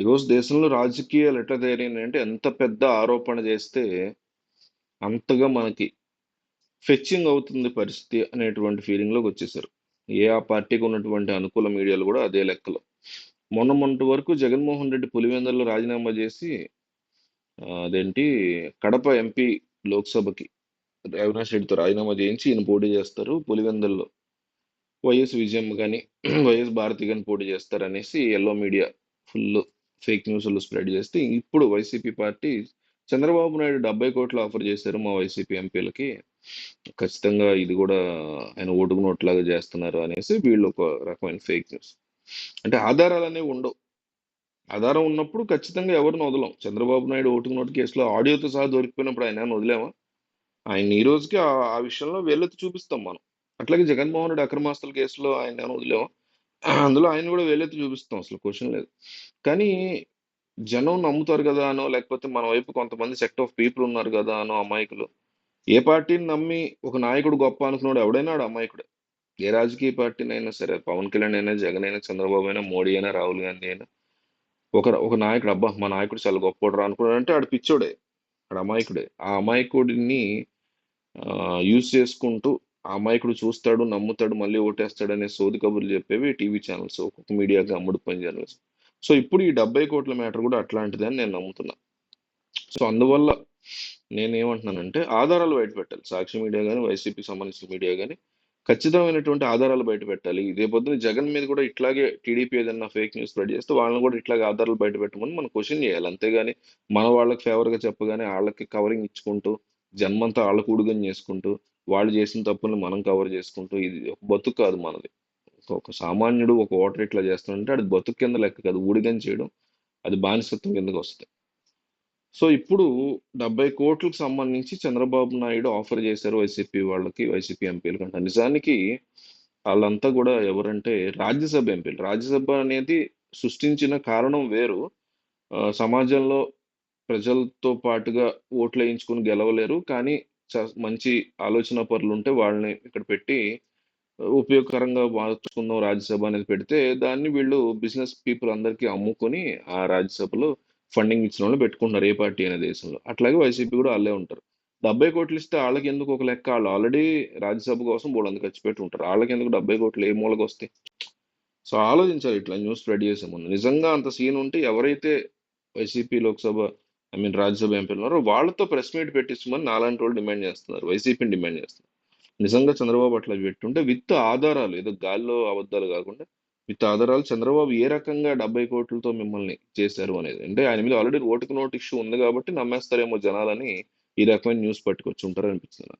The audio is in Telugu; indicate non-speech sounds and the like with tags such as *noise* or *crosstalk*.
ఈరోజు దేశంలో రాజకీయాలు ఎట్లా తయారైనాయంటే ఎంత పెద్ద ఆరోపణ చేస్తే అంతగా మనకి ఫెచ్చింగ్ అవుతుంది పరిస్థితి అనేటువంటి ఫీలింగ్లోకి వచ్చేసారు. ఏ ఆ పార్టీకి ఉన్నటువంటి అనుకూల మీడియాలు కూడా అదే లెక్కలో. మొన్న మొన్నటి వరకు జగన్మోహన్ రెడ్డి పులివెందుల్లో రాజీనామా చేసి అదేంటి కడప ఎంపీ లోక్సభకి అవినాష్ రెడ్డితో రాజీనామా చేయించి ఈయన పోటీ చేస్తారు పులివెందుల్లో. వైఎస్ విజయమ్మ కానీ *clears throat* వైఎస్ భారతి కానీ పోటీ చేస్తారు అనేసి ఎల్లో మీడియా ఫుల్ ఫేక్ న్యూస్లు స్ప్రెడ్ చేస్తే ఇప్పుడు వైసీపీ పార్టీ చంద్రబాబు నాయుడు డెబ్బై కోట్లు ఆఫర్ చేశారు మా వైసీపీ ఎంపీలకి. ఖచ్చితంగా ఇది కూడా ఆయన ఓటుకు నోట్లాగా చేస్తున్నారు అనేసి వీళ్ళు ఒక రకమైన ఫేక్ న్యూస్. అంటే ఆధారాలు అనేవి ఉండవు. ఆధారం ఉన్నప్పుడు ఖచ్చితంగా ఎవరిని వదలం. చంద్రబాబు నాయుడు ఓటుకు నోటు కేసులో ఆడియోతో సహా దొరికిపోయినప్పుడు ఆయన ఏమైనా వదిలేమా? ఆయన ఈ రోజుకి ఆ విషయంలో వేలెత్తి చూపిస్తాం మనం. అట్లాగే జగన్మోహన్ రెడ్డి అక్రమాస్తుల కేసులో ఆయన ఏమైనా వదిలేమా? అందులో ఆయన కూడా వేలెత్తి చూపిస్తాం అసలు క్వశ్చన్ లేదు. కానీ జనం నమ్ముతారు కదా అనో లేకపోతే మన వైపు కొంతమంది సెక్ట్ ఆఫ్ పీపుల్ ఉన్నారు కదా అనో అమాయకులు ఏ పార్టీని నమ్మి ఒక నాయకుడు గొప్ప అనుకున్నాడు ఎవడైనా వాడు అమాయకుడే. ఏ రాజకీయ పార్టీని అయినా సరే పవన్ కళ్యాణ్ అయినా జగన్ అయినా చంద్రబాబు అయినా మోడీ అయినా రాహుల్ గాంధీ అయినా ఒక ఒక నాయకుడు అబ్బా మా నాయకుడు చాలా గొప్పడు రా అనుకున్నాడంటే ఆడు పిచ్చోడే ఆడు అమాయకుడే. ఆ అమాయకుడిని యూజ్ చేసుకుంటూ ఆ అమాయకుడు చూస్తాడు నమ్ముతాడు మళ్ళీ ఓటేస్తాడు అనే సోది కబుర్లు చెప్పేవి టీవీ ఛానల్స్ ఒక్కొక్క మీడియాకి అమ్ముడుపోయిన ఛానల్స్ సో ఇప్పుడు ఈ డెబ్బై కోట్ల మ్యాటర్ కూడా అట్లాంటిది అని నేను నమ్ముతున్నా. సో అందువల్ల నేనేమంటున్నానంటే ఆధారాలు బయట పెట్టాలి. సాక్షి మీడియా కానీ వైసీపీకి సంబంధించిన మీడియా కానీ ఖచ్చితమైనటువంటి ఆధారాలు బయట పెట్టాలి. ఇదే పొద్దున జగన్ మీద కూడా ఇట్లాగే టీడీపీ ఏదైనా ఫేక్ న్యూస్ స్ప్రెడ్ చేస్తే వాళ్ళని కూడా ఇట్లాగే ఆధారాలు బయట పెట్టమని మనం క్వశ్చన్ చేయాలి. అంతేగాని మన వాళ్ళకి ఫేవర్గా చెప్పగానే వాళ్ళకి కవరింగ్ ఇచ్చుకుంటూ జన్మంతా వాళ్ళకు కూడుగని చేసుకుంటూ వాళ్ళు చేసిన తప్పుని మనం కవర్ చేసుకుంటూ ఇది ఒక బతుకు కాదు మనది. ఒక- సామాన్యుడు ఒక ఓటర్ ఇట్లా చేస్తుంటే అది బతుకు కింద లెక్క కాదు. ఊడిగని చేయడం అది బానిసత్వం కిందకి వస్తుంది. సో ఇప్పుడు డెబ్బై కోట్లకు సంబంధించి చంద్రబాబు నాయుడు ఆఫర్ చేశారు వైసీపీ వాళ్ళకి వైసీపీ ఎంపీలు అంట నిజానికి వాళ్ళంతా కూడా ఎవరంటే రాజ్యసభ ఎంపీలు. రాజ్యసభ అనేది సృష్టించిన కారణం వేరు. సమాజంలో ప్రజలతో పాటుగా ఓట్లు వేయించుకుని గెలవలేరు. కానీ చ- మంచి ఆలోచన పరులు ఉంటే వాళ్ళని ఇక్కడ పెట్టి ఉపయోగకరంగా మార్చుకుందాం రాజ్యసభ అనేది పెడితే దాన్ని వీళ్ళు బిజినెస్ పీపుల్ అందరికీ అమ్ముకొని ఆ రాజ్యసభలో ఫండింగ్ ఇచ్చిన వాళ్ళు పెట్టుకుంటున్నారు ఏ పార్టీ అనే దేశంలో. అట్లాగే వైసీపీ కూడా వాళ్ళే ఉంటారు. డెబ్బై కోట్లు ఇస్తే వాళ్ళకి ఎందుకు ఒక లెక్క? వాళ్ళు ఆల్రెడీ రాజ్యసభ కోసం బోళ్ళందుకు ఖర్చు పెట్టి ఉంటారు వాళ్ళకి ఎందుకు డెబ్బై కోట్లు? ఏ మూలకి వస్తాయి? సో ఆలోచించాలి ఇట్లా న్యూస్ స్ప్రెడ్ చేసే ముందు. నిజంగా అంత సీన్ ఉంటే ఎవరైతే YCP Lok Sabha I mean Rajya Sabha ఎంపీలు ఉన్నారో. వాళ్ళతో ప్రెస్ మీట్ పెట్టించమని నాలాంటి వాళ్ళు డిమాండ్ చేస్తున్నారు. వైసీపీని డిమాండ్ చేస్తున్నారు. నిజంగా చంద్రబాబు అట్లా పెట్టుంటే విత్ ఆధారాలు ఏదో గాల్లో అబద్ధాలు కాకుండా విత్ ఆధారాలు చంద్రబాబు ఏ రకంగా డెబ్బై కోట్లతో మిమ్మల్ని చేశారు అనేది. అంటే ఆయన మీద ఆల్రెడీ ఓటుకు నోటు ఇష్యూ ఉంది కాబట్టి నమ్మేస్తారేమో జనాలని ఈ రకమైన న్యూస్ పట్టుకొచ్చి ఉంటారు అనిపిస్తుంది